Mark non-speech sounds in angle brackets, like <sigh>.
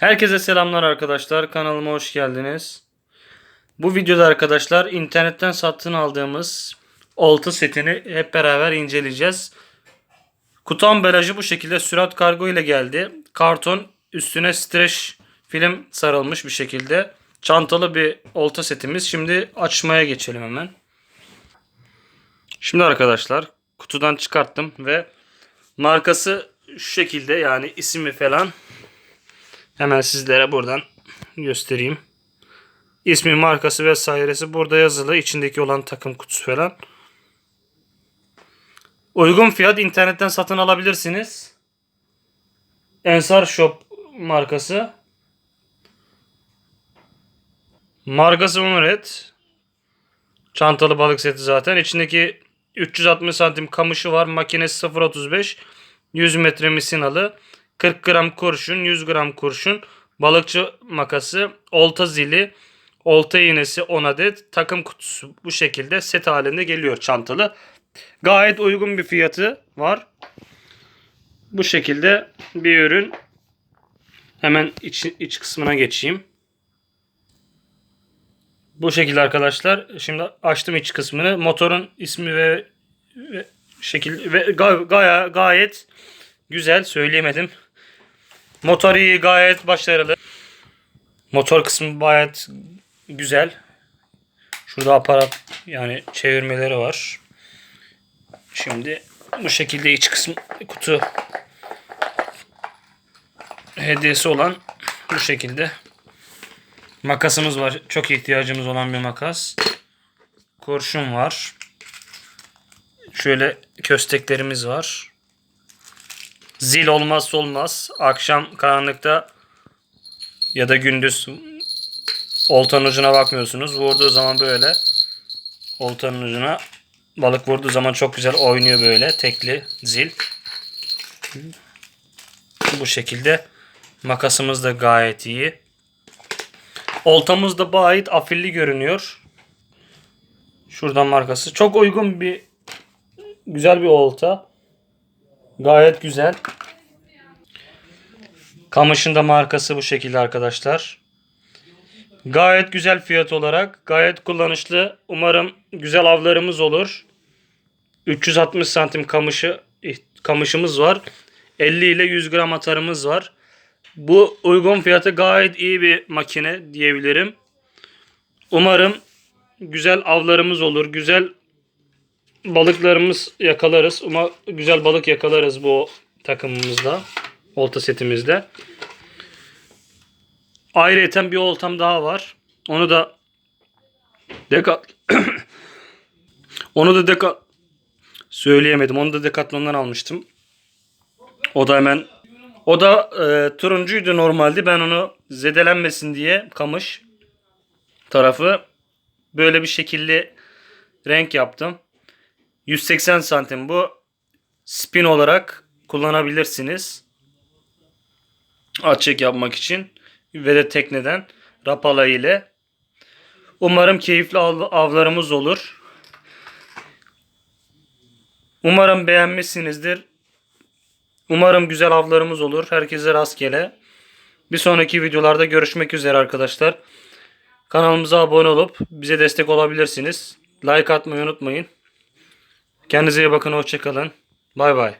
Herkese selamlar arkadaşlar. Kanalıma hoş geldiniz. Bu videoda arkadaşlar internetten satın aldığımız olta setini hep beraber inceleyeceğiz. Kutu ambalajı bu şekilde sürat kargo ile geldi. Karton üstüne streç film sarılmış bir şekilde. Çantalı bir olta setimiz. Şimdi açmaya geçelim hemen. Şimdi arkadaşlar kutudan çıkarttım ve markası şu şekilde yani ismi falan Hemen sizlere buradan göstereyim. İsmi, markası vesairesi burada yazılı. İçindeki olan takım kutusu falan. Uygun fiyat internetten satın alabilirsiniz. Ensar Shop markası. Markası Umuret. Çantalı balık seti zaten. İçindeki 360 santim kamışı var. Makinesi 0.35. 100 metre misinalı. 40 gram kurşun, 100 gram kurşun, balıkçı makası, olta zili, olta iğnesi 10 adet, takım kutusu bu şekilde set halinde geliyor çantalı. Gayet uygun bir fiyatı var. Bu şekilde bir ürün. Hemen iç, iç kısmına geçeyim. Bu şekilde arkadaşlar. Şimdi açtım iç kısmını. Motorun ismi ve, ve şekil ve ga- gaya- gayet güzel söyleyemedim. Motor iyi gayet başarılı. Motor kısmı gayet güzel. Şurada aparat yani çevirmeleri var. Şimdi bu şekilde iç kısmı kutu hediyesi olan bu şekilde. Makasımız var. Çok ihtiyacımız olan bir makas. Kurşun var. Şöyle kösteklerimiz var. Zil olmazsa olmaz. Akşam karanlıkta ya da gündüz oltanın ucuna bakmıyorsunuz. Vurduğu zaman böyle oltanın ucuna balık vurduğu zaman çok güzel oynuyor böyle tekli zil. Bu şekilde makasımız da gayet iyi. Oltamız da gayet afilli görünüyor. Şuradan markası. Çok uygun bir güzel bir olta. Gayet güzel. Kamışın da markası bu şekilde arkadaşlar. Gayet güzel fiyat olarak. Gayet kullanışlı. Umarım güzel avlarımız olur. 360 santim kamışı kamışımız var. 50 ile 100 gram atarımız var. Bu uygun fiyatı gayet iyi bir makine diyebilirim. Umarım güzel avlarımız olur. Güzel balıklarımız yakalarız. Ama güzel balık yakalarız bu takımımızda. Olta setimizde. Ayrıca bir oltam daha var. Onu da deka <coughs> onu da deka söyleyemedim. Onu da Decathlon'dan almıştım. O da hemen o da e, turuncuydu normalde. Ben onu zedelenmesin diye kamış tarafı böyle bir şekilde renk yaptım. 180 santim bu. Spin olarak kullanabilirsiniz. Açık yapmak için. Ve de tekneden. Rapala ile. Umarım keyifli av- avlarımız olur. Umarım beğenmişsinizdir. Umarım güzel avlarımız olur. Herkese rastgele. Bir sonraki videolarda görüşmek üzere arkadaşlar. Kanalımıza abone olup bize destek olabilirsiniz. Like atmayı unutmayın. Kendinize iyi bakın. Hoşçakalın. Bay bay.